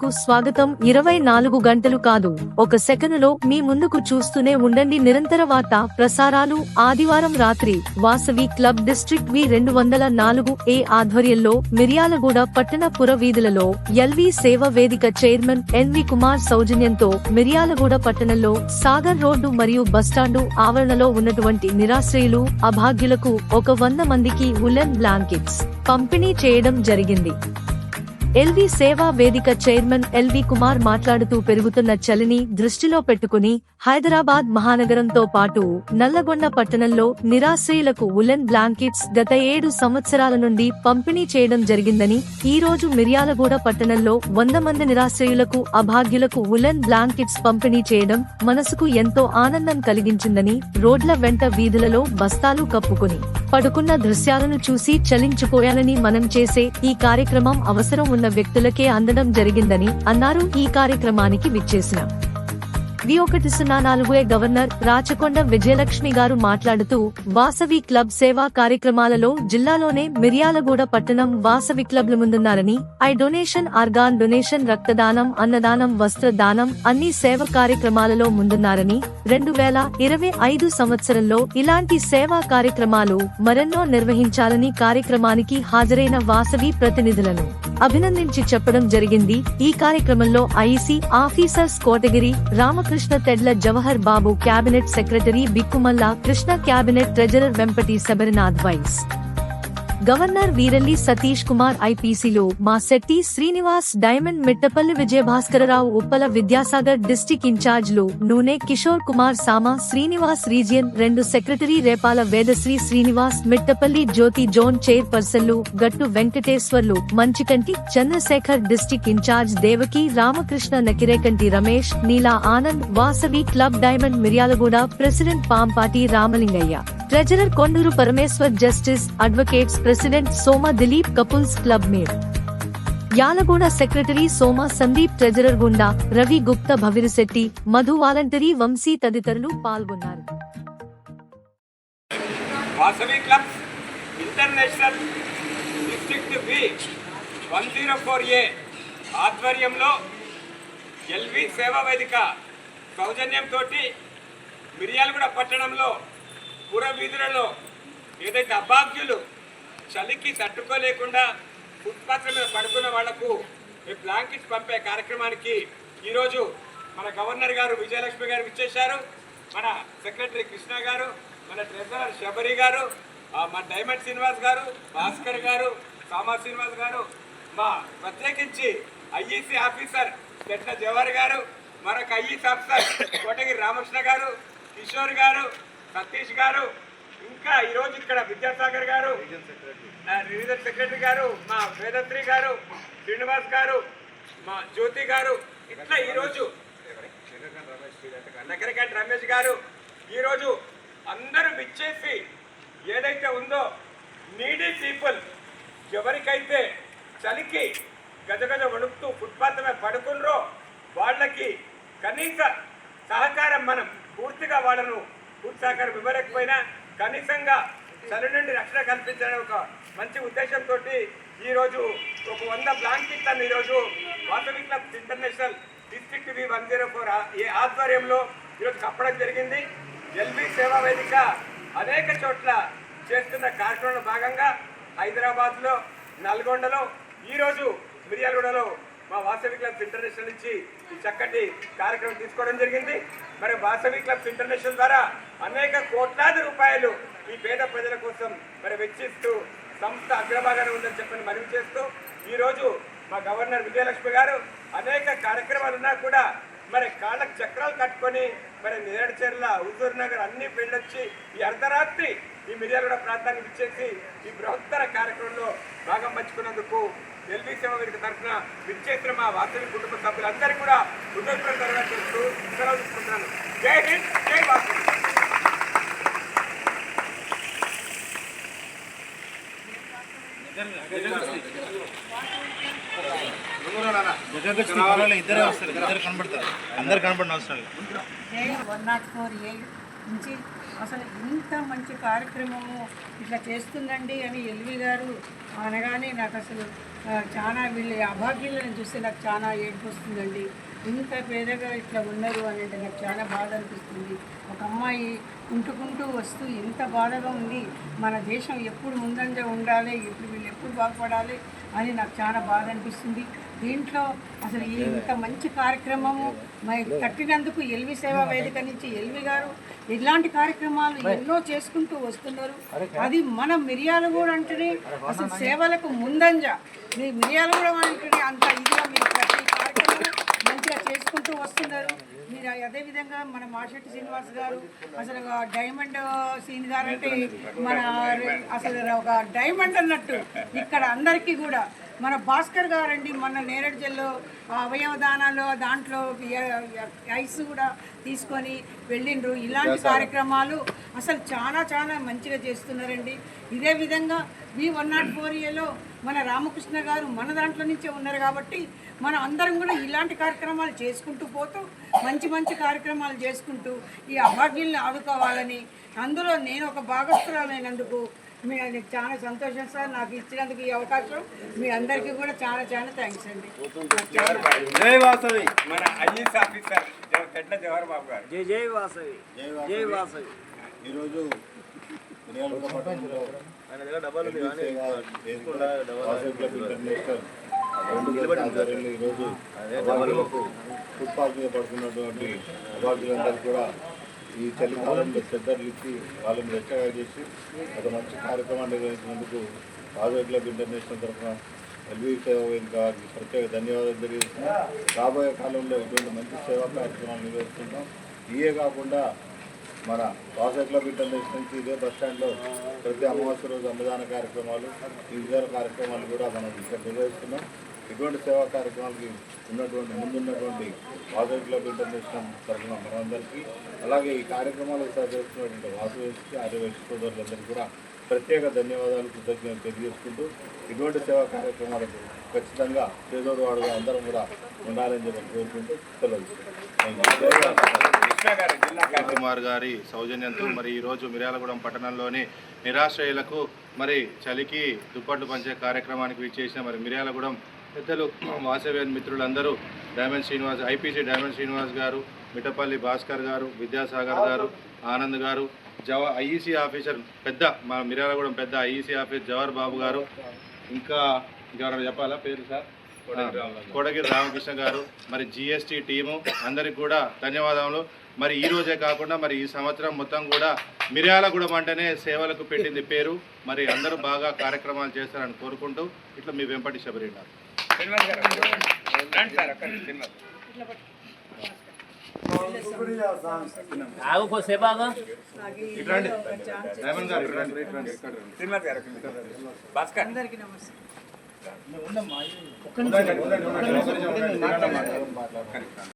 కు స్వాగతం. ఇరవై నాలుగు గంటలు కాదు. ఒక సెకనులో మీ ముందుకు చూస్తూనే ఉండండి. నిరంతర వార్త ప్రసారాలు. ఆదివారం రాత్రి వాసవి క్లబ్ డిస్ట్రిక్ట్ వి రెండు వందల నాలుగు ఏ ఆధ్వర్యంలో మిర్యాలగూడ పట్టణ పుర వీధులలో ఎల్వి సేవ వేదిక చైర్మన్ ఎన్వి కుమార్ సౌజన్యంతో మిర్యాలగూడ పట్టణంలో సాగర్ రోడ్డు మరియు బస్టాండు ఆవరణలో ఉన్నటువంటి నిరాశ్రయులు అభాగ్యులకు ఒక వంద మందికి ఉలెన్ బ్లాంకెట్స్ పంపిణీ చేయడం జరిగింది. ఎల్వి సేవా వేదిక చైర్మన్ ఎల్వి కుమార్ మాట్లాడుతూ పెరుగుతున్న చలిని దృష్టిలో పెట్టుకుని హైదరాబాద్ మహానగరంతో పాటు నల్లగొండ పట్టణంలో నిరాశ్రయులకు ఉలెన్ బ్లాంకెట్స్ గత ఏడు సంవత్సరాల నుండి పంపిణీ చేయడం జరిగిందని ఈ రోజు మిర్యాలగూడ పట్టణంలో వంద మంది నిరాశ్రయులకు అభాగ్యులకు ఉలెన్ బ్లాంకెట్స్ పంపిణీ చేయడం మనసుకు ఎంతో ఆనందం కలిగించిందని రోడ్ల వెంట వీధులలో బస్తాలు కప్పుకుని పడుకున్న దృశ్యాలను చూసి చలించిపోయానని మనం చేసే ఈ కార్యక్రమం అవసరం ఉన్న వ్యక్తులకే అందడం జరిగిందని అన్నారు. ఈ కార్యక్రమానికి విచ్చేసిన వి ఒకటి సున్నా నాలుగు గవర్నర్ రాచకొండ విజయలక్ష్మి గారు మాట్లాడుతూ వాసవి క్లబ్ సేవా కార్యక్రమాలలో జిల్లాలోనే మిర్యాలగూడ పట్టణం వాసవి క్లబ్ల ముందున్నారని ఐ డొనేషన్ ఆర్గాన్ డొనేషన్ రక్తదానం అన్నదానం వస్త్ర దానం అన్ని సేవ కార్యక్రమాలలో ముందున్నారని రెండు వేల ఇరవై ఐదు సంవత్సరంలో ఇలాంటి సేవా కార్యక్రమాలు మరెన్నో నిర్వహించాలని కార్యక్రమానికి హాజరైన వాసవి ప్రతినిధులను అభినందించి చెప్పడం జరిగింది. ఈ కార్యక్రమంలో IC officers Kotagiri Ramakrishna Tedla Jawahar Babu cabinet secretary Bikkumalla Krishna cabinet treasurer Vempati Sabarinath vice governor Veeralli Satish Kumar ఐపీసీలో మా శెట్టి శ్రీనివాస్ డైమండ్ మిట్టపల్లి విజయభాస్కరరావు ఉప్పల విద్యాసాగర్ డిస్టిక్ ఇన్ఛార్జ్లు నూనె కిషోర్ కుమార్ సామా శ్రీనివాస్ రీజియన్ రెండు secretary Repala Vedasri Srinivas Mittapalli Jyothi zone చైర్పర్సన్లు Gattu Venkateswarlu Manchikanti Chandrasekhar district incharge Devaki Ramakrishna Nakirekanti Ramesh Neela Anand Vasavi club diamond Miryalaguda president Pampati Ramalingaiah. Treasurer Konduru Parameshwar justice advocates president Soma Dilip couples club made. యాలగూడ secretary Soma Sandeep treasurer Gunda Ravi Gupta Bhavirisetti Madhu voluntary Vamshi తదితరులు పాల్గొన్నారు. Vasavi clubs international district B one zero four A ఆధ్వర్యంలో LV సేవా వేదిక సౌజన్యంతో మిర్యాలగూడ పట్టణంలో పుర వీధులలో ఏదైతే అభాగ్యులు చలికి తట్టుకోలేకుండా ఫుట్పాత్ల మీద పడుకున్న వాళ్ళకు ఈ బ్లాంకెట్స్ పంపే కార్యక్రమానికి ఈరోజు మన గవర్నర్ గారు విజయలక్ష్మి గారు ఇచ్చేశారు మన సెక్రటరీ కృష్ణ గారు మన ట్రెజరర్ శబరి గారు మన మా డైమండ్ శ్రీనివాస్ గారు భాస్కర్ గారు సామా శ్రీనివాస్ గారు మా ప్రత్యేకించి ఐఈసీ ఆఫీసర్ చెట్ల జవహర్ గారు మరొక ఐఈసీ ఆఫీసర్ కోటగిరి రామకృష్ణ గారు కిషోర్ గారు సతీష్ గారు ఇంకా ఈరోజు ఇక్కడ విద్యాసాగర్ గారు ఆ, రీజనల్ సెక్రటరీ గారు మా వేదత్రి గారు శ్రీనివాస్ గారు మా జ్యోతి గారు ఇట్లా ఈరోజు నగరకంటి రమేష్ గారు ఈరోజు అందరూ విచ్చేసి ఏదైతే ఉందో నీడీ పీపుల్ ఎవరికైతే చలికి గజగజ వణుకుతూ ఫుట్పాత్ మీద పడుకున్నారో వాళ్ళకి కనీస సహకారం మనం పూర్తిగా వాళ్ళను పూర్తి సహకారం ఇవ్వలేకపోయినా కనీసంగా చలి నుండి రక్షణ కల్పించడం ఒక మంచి ఉద్దేశంతో ఈరోజు ఒక వంద బ్లాంకెట్లను ఈరోజు Vasavi club international district V one zero four ఈ ఆధ్వర్యంలో ఈరోజు కప్పడం జరిగింది. ఎల్బీ సేవా వేదిక అనేక చోట్ల చేస్తున్న కార్యక్రమంలో భాగంగా హైదరాబాద్లో నల్గొండలో ఈరోజు మిర్యాలగూడలో మా వాసవి క్లబ్స్ ఇంటర్నేషనల్ నుంచి ఈ చక్కటి కార్యక్రమం తీసుకోవడం జరిగింది. మరి వాసవి క్లబ్స్ ఇంటర్నేషనల్ ద్వారా అనేక కోట్లాది రూపాయలు ఈ పేద ప్రజల కోసం మరి వెచ్చిస్తూ సంస్థ అగ్రభాగాన్ని ఉందని చెప్పని మనవి చేస్తూ ఈరోజు మా గవర్నర్ విజయలక్ష్మి గారు అనేక కార్యక్రమాలు ఉన్నా కూడా మరి కాళ్ళకు చక్రాలు కట్టుకొని మరి నేరడిచెర్ల హుజూర్ నగర్ అన్ని వెళ్ళొచ్చి ఈ అర్ధరాత్రి ఈ మిర్యాలగూడ ప్రాంతానికి ఇచ్చేసి ఈ బృహత్తర కార్యక్రమంలో భాగం పంచుకున్నందుకు ఎల్బీ సేవ వేదిక తరఫున విచ్చేసిన మా వాసవి కుటుంబ సభ్యులందరికీ కూడా హృదయపూర్వక ధన్యవాదాలు చేస్తూ సెలవు తీసుకుంటున్నాను జై హింద్ జై వాసవి ఇద్దరే వస్తారు ఇద్దరు కనబడతారు అందరు కనబడిన అవసరం లేదు వన్ నాట్ ఫోర్ ఏ నుంచి అసలు ఇంత మంచి కార్యక్రమము ఇట్లా చేస్తుందండి అని ఎల్వి గారు అనగానే నాకు అసలు చాలా వీళ్ళ అభాగ్యులను చూస్తే నాకు చాలా ఏడుపు వస్తుందండి ఇంత పేదగా ఇట్లా ఉన్నారు అని అంటే నాకు చాలా బాధ అనిపిస్తుంది. ఒక అమ్మాయి ఉంటుకుంటూ వస్తూ ఇంత బాధగా ఉంది మన దేశం ఎప్పుడు ముందంజ ఉండాలి ఎప్పుడు వీళ్ళు ఎప్పుడు బాగుపడాలి అని నాకు చాలా బాధ అనిపిస్తుంది. దీంట్లో అసలు ఈ ఇంత మంచి కార్యక్రమము మరి కట్టినందుకు ఎల్వి సేవా వేదిక నుంచి ఎల్వి గారు ఇలాంటి కార్యక్రమాలు ఎన్నో చేసుకుంటూ వస్తున్నారు. అది మన మిరియాలు కూడా అంటేనే అసలు సేవలకు ముందంజ. మీ మిరియాలు కూడా అంటేనే అంత ఇదిగా మీరు ప్రతి కార్యక్రమం మంచిగా చేసుకుంటూ వస్తున్నారు. మీరు అదేవిధంగా మన మాషెట్టి శ్రీనివాస్ గారు అసలు డైమండ్ సీన్ గారు అంటే మన అసలు ఒక డైమండ్ అన్నట్టు ఇక్కడ అందరికీ కూడా మన భాస్కర్ గారండి మన నేరేడు జిల్లా అవయవ దానాలు దాంట్లో ఐస్ కూడా తీసుకొని వెళ్ళిండ్రు. ఇలాంటి కార్యక్రమాలు అసలు చాలా చాలా మంచిగా చేస్తున్నారండి. ఇదే విధంగా వి వన్ నాట్ ఫోర్ ఏలో మన రామకృష్ణ గారు మన దాంట్లో నుంచే ఉన్నారు కాబట్టి మనం అందరం కూడా ఇలాంటి కార్యక్రమాలు చేసుకుంటూ పోతూ మంచి మంచి కార్యక్రమాలు చేసుకుంటూ ఈ అభాగ్యుల్ని ఆదుకోవాలని అందులో నేను ఒక భాగస్థురాలైనందుకు మీ చాలా సంతోషం సార్ నాకు ఇచ్చినందుకు ఈ అవకాశం. మీ అందరికీ కూడా చాలా చాలా థ్యాంక్స్ అండి. జై వాసవి. మన ఐఏఎస్ ఆఫీసర్ గడ్ల జవహర్ బాబు గారు. జై జై వాసవి. జై వాసవి. ఈరోజు ఫుట్పాత్ మీద పడుతున్నటువంటి అవార్డులందరూ కూడా ఈ చలికాలంలో శ్రద్ధలు ఇచ్చి వాళ్ళని రెచ్చగా చేసి ఒక మంచి కార్యక్రమాన్ని నిర్వహించినందుకు వాసవి క్లబ్ ఇంటర్నేషనల్ తరఫున ఎల్వి సేవ ఇంకా ప్రత్యేక ధన్యవాదాలు తెలియజేస్తున్నాం. రాబోయే కాలంలో ఇటువంటి మంచి సేవా కార్యక్రమాలు నిర్వహిస్తుంటాం. ఇవే కాకుండా మన వాసవి క్లబ్ ఇంటర్నేషనల్ నుంచి ఇదే బస్ స్టాండ్లో ప్రతి అమావాస్య రోజు అన్నదాన కార్యక్రమాలు ఇతర కార్యక్రమాలు కూడా మనం ఇక్కడ నిర్వహిస్తున్నాం. ఇటువంటి సేవా కార్యక్రమాలకి ఉన్నటువంటి ముందున్నటువంటి వాసవి క్లబ్ ఇంటర్నేషనల్ తరఫున మనందరికీ అలాగే ఈ కార్యక్రమాలకు సహకరిస్తున్నటువంటి వాసవేసి ఆర్యవేశ సోదరులందరికీ కూడా ప్రత్యేక ధన్యవాదాలు కృతజ్ఞతలు తెలియజేసుకుంటూ ఇటువంటి సేవా కార్యక్రమాలకు ఖచ్చితంగా పేదోడు వాడుగా అందరం కూడా ఉండాలని చెప్పి కోరుకుంటూ సెలవు కుమార్ గారి సౌజన్యంతో మరి ఈరోజు మిర్యాలగూడెం పట్టణంలోని నిరాశ్రయులకు మరి చలికి దుప్పట్లు పంచే కార్యక్రమానికి విచ్చేసిన మరి మిర్యాలగూడెం పెద్దలు వాసవ్య మిత్రులందరూ diamond Srinivas IPC diamond Srinivas గారు మిఠపల్లి భాస్కర్ గారు విద్యాసాగర్ గారు ఆనంద్ గారు జవ ఐఈసీ ఆఫీసర్ పెద్ద మన మిర్యాలగూడెం పెద్ద ఐఈసీ ఆఫీసర్ జవహర్ బాబు గారు ఇంకా ఇంకెవరైనా చెప్పాలా పేరు సార్? కోడగిరి రామకృష్ణ. గారు మరి జిఎస్టీ టీము అందరికి కూడా ధన్యవాదములు. మరి ఈ రోజే కాకుండా మరి ఈ సంవత్సరం మొత్తం కూడా మిర్యాలగూడెం అంటేనే సేవలకు పెట్టింది పేరు. మరి అందరూ బాగా కార్యక్రమాలు చేస్తారని కోరుకుంటూ ఇట్లా మీ వెంపటి శబరి ఆగు కొద్దిసేపు ఆగు ఇట్రండి డైమండ్ గారు ఇట్రండి ఇట్రండి ఇక్కడ రండి. శ్రీనివాస్ గారు భాస్కర్ అందరికీ నమస్తే ఉండండి, ఉండండి, ఉండండి.